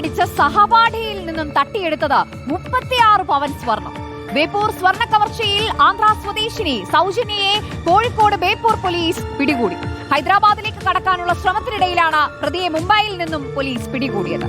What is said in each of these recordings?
നടിച്ച സഹപാഠിയിൽ നിന്നും തട്ടിയെടുത്തത് മുപ്പത്തിയാറ് പവൻ സ്വർണം. ബേപ്പൂർ സ്വർണ കവർച്ചയിൽ ആന്ധ്ര സ്വദേശിനി സൗജന്യയെ കോഴിക്കോട് ബേപ്പൂർ പോലീസ് പിടികൂടി. ഹൈദരാബാദിലേക്ക് കടക്കാനുള്ള ശ്രമത്തിനിടയിലാണ് പ്രതിയെ മുംബൈയിൽ നിന്നും പോലീസ് പിടികൂടിയത്.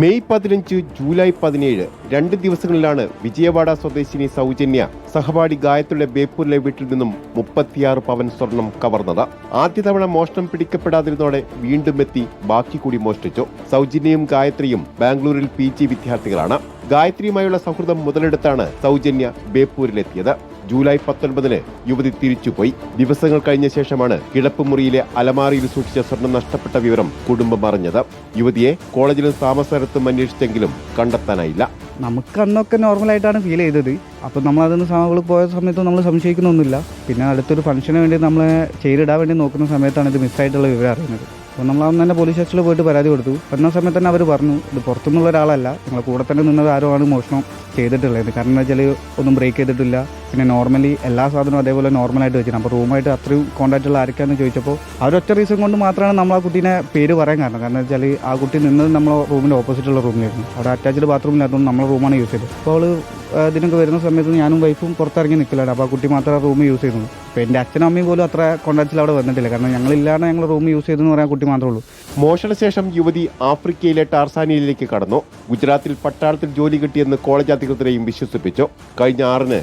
മെയ് പതിനഞ്ച് ജൂലൈ പതിനേഴ് രണ്ട് ദിവസങ്ങളിലാണ് വിജയവാഡ സ്വദേശിനി സൗജന്യ സഹപാഠി ഗായത്രിയുടെ ബേപ്പൂരിലെ വീട്ടിൽ നിന്നും മുപ്പത്തിയാറ് പവൻ സ്വർണം കവർന്നത്. ആദ്യ തവണ മോഷണം പിടിക്കപ്പെടാതിരുന്നതോടെ വീണ്ടും എത്തി ബാക്കി കൂടി മോഷ്ടിച്ചു. സൗജന്യയും ഗായത്രിയും ബാംഗ്ലൂരിൽ പി വിദ്യാർത്ഥികളാണ്. ഗായത്രിയുമായുള്ള സൗഹൃദം മുതലെടുത്താണ് സൗജന്യ ബേപ്പൂരിലെത്തിയത്. ജൂലൈ പത്തൊൻപതിന് യുവതി തിരിച്ചുപോയി. ദിവസങ്ങൾ കഴിഞ്ഞ ശേഷമാണ് കിടപ്പുമുറിയിലെ അലമാറിയിൽ സൂക്ഷിച്ച സ്വർണം നഷ്ടപ്പെട്ട വിവരം കുടുംബം അറിഞ്ഞത്. യുവതിയെ കോളേജിലും താമസസ്ഥലത്തും അന്വേഷിച്ചെങ്കിലും കണ്ടെത്താനായില്ല. നമുക്ക് അന്നൊക്കെ നോർമലായിട്ടാണ് ഫീൽ ചെയ്തത്. അപ്പം നമ്മൾ അതിന് സാധനങ്ങൾ പോയ സമയത്ത് നമ്മൾ സംശയിക്കുന്നൊന്നുമില്ല. പിന്നെ അടുത്തൊരു ഫംഗ്ഷന് വേണ്ടി നമ്മൾ ചെയ്തിടാൻ വേണ്ടി നോക്കുന്ന സമയത്താണ് ഇത് മിസ്സായിട്ടുള്ള വിവരം അറിയുന്നത്. അപ്പോൾ നമ്മൾ അന്ന് തന്നെ പോലീസ് സ്റ്റേഷനിൽ പോയിട്ട് പരാതി കൊടുത്തു. വന്ന സമയത്ത് തന്നെ അവർ പറഞ്ഞു ഇത് പുറത്തുനിന്നുള്ള ഒരാളല്ല. നിങ്ങളെ കൂടെ തന്നെ നിന്നത് ആരോ ആണ് മോഷണം ചെയ്തിട്ടുള്ളത്. കാരണം എന്താ വെച്ചാൽ ഒന്നും ബ്രേക്ക് ചെയ്തിട്ടില്ല. പിന്നെ നോർമലി എല്ലാ സാധനവും അതേപോലെ നോർമലായിട്ട് വെച്ചിട്ടുണ്ട്. അപ്പോൾ റൂമായിട്ട് അത്രയും കോൺടാക്റ്റ് ഉള്ള ആരൊക്കെയാണെന്ന് ചോദിച്ചപ്പോൾ ആ ഒരൊറ്റ റീസൺ കൊണ്ട് മാത്രമാണ് നമ്മൾ ആ കുട്ടീനെ പേര് പറയാൻ കാരണം. കാരണം വെച്ചാൽ ആ കുട്ടി നിന്നത് നമ്മളെ റൂമിന്റെ ഓപ്പോസിറ്റുള്ള റൂമിലായിരുന്നു അവിടെ അറ്റാച്ച്ഡ് ബാത്റൂമിലായിരുന്നു നമ്മളെ റൂമാണ് യൂസ് ചെയ്തത്. അപ്പോൾ അവൾ ഇതിനൊക്കെ വരുന്ന സമയത്ത് ഞാനും വൈഫും പുറത്തിറങ്ങി നിൽക്കലാണ് അപ്പോൾ ആ കുട്ടി മാത്രമേ റൂം യൂസ് ചെയ്യുന്നുള്ളൂ അപ്പോൾ എന്റെ അച്ഛനും അമ്മയും പോലും അത്ര കോൺടാക്റ്റിൽ അവിടെ വന്നിട്ടില്ല. കാരണം ഞങ്ങളില്ലാതെ ഞങ്ങൾ റൂം യൂസ് ചെയ്തെന്ന് പറയാൻ കുട്ടി മാത്രമേ ഉള്ളൂ. മോഷണശേഷം യുവതി ആഫ്രിക്കയിലെ ടാർസാനിയയിലേക്ക് കടന്നു. ഗുജറാത്തിൽ പട്ടാളത്തിൽ ജോലി കിട്ടിയെന്ന് കോളേജ് അധികൃതരെയും വിശ്വസിപ്പിച്ചു. കഴിഞ്ഞ ആറിന്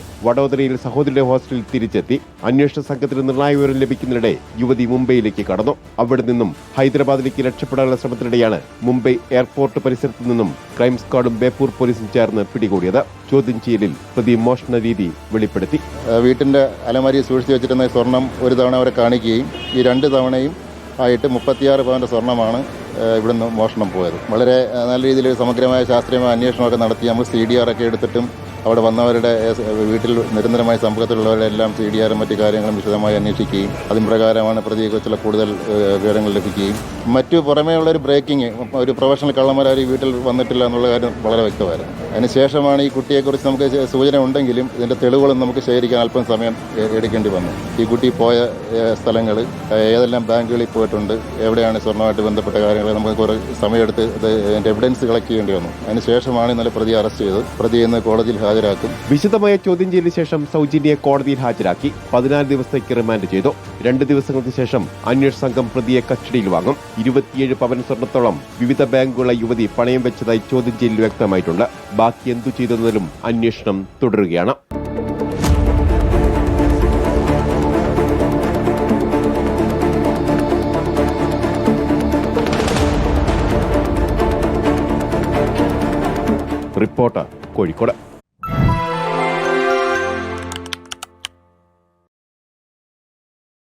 വഡോദരയിൽ സഹോദരിയുടെ ഹോസ്റ്റലിൽ തിരിച്ചെത്തി. അന്വേഷണ സംഘത്തിന് നിർണായക വിവരം ലഭിക്കുന്നതിനിടെ യുവതി മുംബൈയിലേക്ക് കടന്നു. അവിടെ നിന്നും ഹൈദരാബാദിലേക്ക് രക്ഷപ്പെടാനുള്ള ശ്രമത്തിനിടെയാണ് മുംബൈ എയർപോർട്ട് പരിസരത്ത് നിന്നും ക്രൈം സ്ക്വാഡും ബേപ്പൂർ പോലീസും ചേർന്ന് പിടികൂടിയത്. ചോദ്യം ചെയ്യലിൽ പ്രതി മോഷണ രീതി വെളിപ്പെടുത്തി. വീട്ടിന്റെ അലമാരി സൂക്ഷിച്ചു വെച്ചിരുന്ന സ്വർണം ഒരു തവണ അവരെ കാണിക്കുകയും ഈ രണ്ട് തവണയും ആയിട്ട് മുപ്പത്തിയാറ് പവന്റെ സ്വർണമാണ് ഇവിടുന്ന് മോഷണം പോയത്. വളരെ നല്ല രീതിയിൽ സമഗ്രമായ ശാസ്ത്രീയമായ അന്വേഷണമൊക്കെ നടത്തി നമ്മൾ സി ഡി ആർ ഒക്കെ എടുത്തിട്ടും അവിടെ വന്നവരുടെ വീട്ടിൽ നിരന്തരമായി സമ്പർക്കത്തിലുള്ളവരുടെ എല്ലാം സി ഡി ആറും മറ്റു കാര്യങ്ങളും വിശദമായി അന്വേഷിക്കുകയും അതിൻ പ്രകാരമാണ് പ്രതിയെക്കുറിച്ചുള്ള കൂടുതൽ വിവരങ്ങൾ ലഭിക്കുകയും മറ്റു പുറമേയുള്ള ഒരു ബ്രേക്കിംഗ് ഒരു പ്രൊഫഷണൽ കള്ളന്മാർ ഈ വീട്ടിൽ വന്നിട്ടില്ല എന്നുള്ള കാര്യം വളരെ വ്യക്തമായിരുന്നു. അതിനുശേഷമാണ് ഈ കുട്ടിയെക്കുറിച്ച് നമുക്ക് സൂചന ഉണ്ടെങ്കിലും ഇതിന്റെ തെളിവുകളും നമുക്ക് ശേഖരിക്കാൻ അല്പം സമയം എടുക്കേണ്ടി വന്നു. ഈ കുട്ടി പോയ സ്ഥലങ്ങൾ ഏതെല്ലാം ബാങ്കുകളിൽ പോയിട്ടുണ്ട് എവിടെയാണ് സ്വർണമായിട്ട് ബന്ധപ്പെട്ട കാര്യങ്ങൾ നമുക്ക് കുറേ സമയമെടുത്ത് അതിന്റെ എവിഡൻസ് കളക്ട് ചെയ്യേണ്ടി വന്നു. അതിനുശേഷമാണ് ഇന്നലെ പ്രതി അറസ്റ്റ് ചെയ്തത്. പ്രതി ഇന്ന് കോടതിയിൽ ഹാജരാക്കും. വിശദമായ ചോദ്യം ചെയ്യലിന് ശേഷം സൗജന്യയെ കോടതിയിൽ ഹാജരാക്കി. പതിനാല് ദിവസത്തേക്ക് റിമാൻഡ് ചെയ്തു. രണ്ട് ദിവസങ്ങൾക്ക് ശേഷം അന്വേഷണ സംഘം പ്രതിയെ കസ്റ്റഡിയിൽ വാങ്ങും. ഇരുപത്തിയേഴ് പവൻ സ്വർണത്തോളം വിവിധ ബാങ്കുകളെ യുവതി പണയം വെച്ചതായി ചോദ്യം ചെയ്യലിൽ വ്യക്തമായിട്ടുണ്ട്. ബാക്കി എന്തു ചെയ്തെന്നതിലും അന്വേഷണം തുടരുകയാണ്. റിപ്പോർട്ടർ കോഴിക്കോട്.